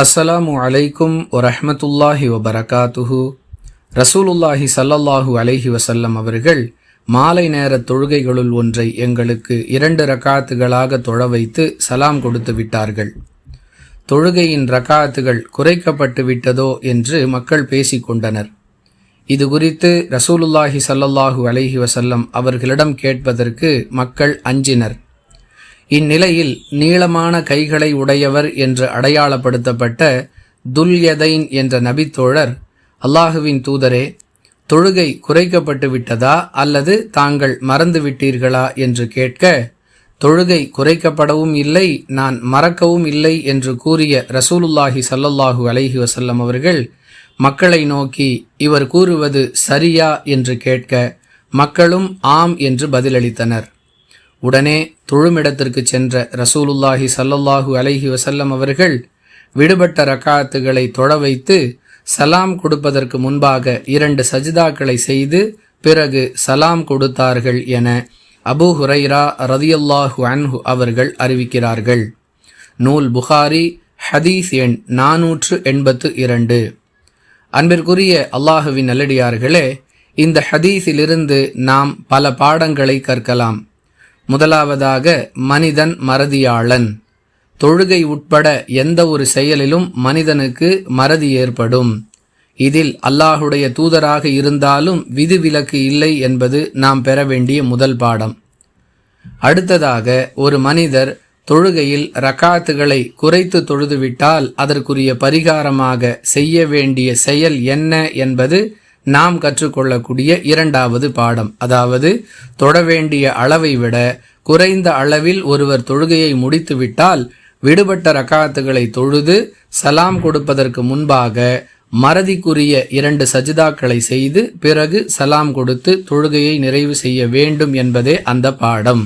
அஸ்ஸலாமு அலைக்கும் வரஹ்மத்துல்லாஹி வபரகாத்துஹு ரசூலுல்லாஹி சல்லல்லாஹு அலைஹி வசல்லம் அவர்கள் மாலை நேர தொழுகைகளுள் ஒன்றை எங்களுக்கு இரண்டு ரக்காத்துகளாக தொழ வைத்து சலாம் கொடுத்து விட்டார்கள். தொழுகையின் ரக்காத்துகள் குறைக்கப்பட்டு விட்டதோ என்று மக்கள் பேசிக்கொண்டனர் இது குறித்து ரசூலுல்லாஹி சல்லல்லாஹு அலைஹி வசல்லம் அவர்களிடம் கேட்பதற்கு மக்கள் அஞ்சினர். இந்நிலையில் நீளமான கைகளை உடையவர் என்று அடையாளப்படுத்தப்பட்ட துல்யதைன் என்ற நபித்தோழர் அல்லாஹுவின் தூதரே தொழுகை குறைக்கப்பட்டு விட்டதா அல்லது தாங்கள் மறந்து விட்டீர்களா என்று கேட்க தொழுகை குறைக்கப்படவும் இல்லை நான் மறக்கவும் இல்லை என்று கூறிய ரசூலுல்லாஹி சல்லல்லாஹு அலைஹி வசல்லம் அவர்கள் மக்களை நோக்கி இவர் கூறுவது சரியா என்று கேட்க மக்களும் ஆம் என்று பதிலளித்தனர். உடனே தொழுமிடத்திற்கு சென்ற ரசூலுல்லாஹி சல்லல்லாஹு அலைஹி வசல்லம் அவர்கள் விடுபட்ட ரக்காத்துகளை தொழ வைத்து சலாம் கொடுப்பதற்கு முன்பாக இரண்டு சஜிதாக்களை செய்து பிறகு சலாம் கொடுத்தார்கள் என அபு ஹுரைரா ரதியல்லாஹு அன்ஹு அவர்கள் அறிவிக்கிறார்கள். நூல் புகாரி ஹதீஸ் எண் நாநூற்று எண்பத்து இரண்டு. அன்பிற்குரிய அல்லாஹுவின் நல்லடியார்களே இந்த ஹதீஸிலிருந்து நாம் பல பாடங்களை கற்கலாம். முதலாவதாக மனிதன் மறதியாளன். தொழுகை உட்பட எந்த ஒரு செயலிலும் மனிதனுக்கு மறதி ஏற்படும். இதில் அல்லாஹுடைய தூதராக இருந்தாலும் விதிவிலக்கு இல்லை என்பது நாம் பெற வேண்டிய முதல் பாடம். அடுத்ததாக ஒரு மனிதர் தொழுகையில் ரக்காத்துகளை குறைத்து தொழுதுவிட்டால் அதற்குரிய பரிகாரமாக செய்ய வேண்டிய செயல் என்ன என்பது நாம் கற்றுக்கொள்ளக்கூடிய இரண்டாவது பாடம். அதாவது தொட வேண்டிய அளவை விட குறைந்த அளவில் ஒருவர் தொழுகையை முடித்துவிட்டால் விடுபட்ட ரக்காத்துகளை தொழுது சலாம் கொடுப்பதற்கு முன்பாக மறதிக்குரிய இரண்டு சஜிதாக்களை செய்து பிறகு சலாம் கொடுத்து தொழுகையை நிறைவு செய்ய வேண்டும் என்பதே அந்த பாடம்.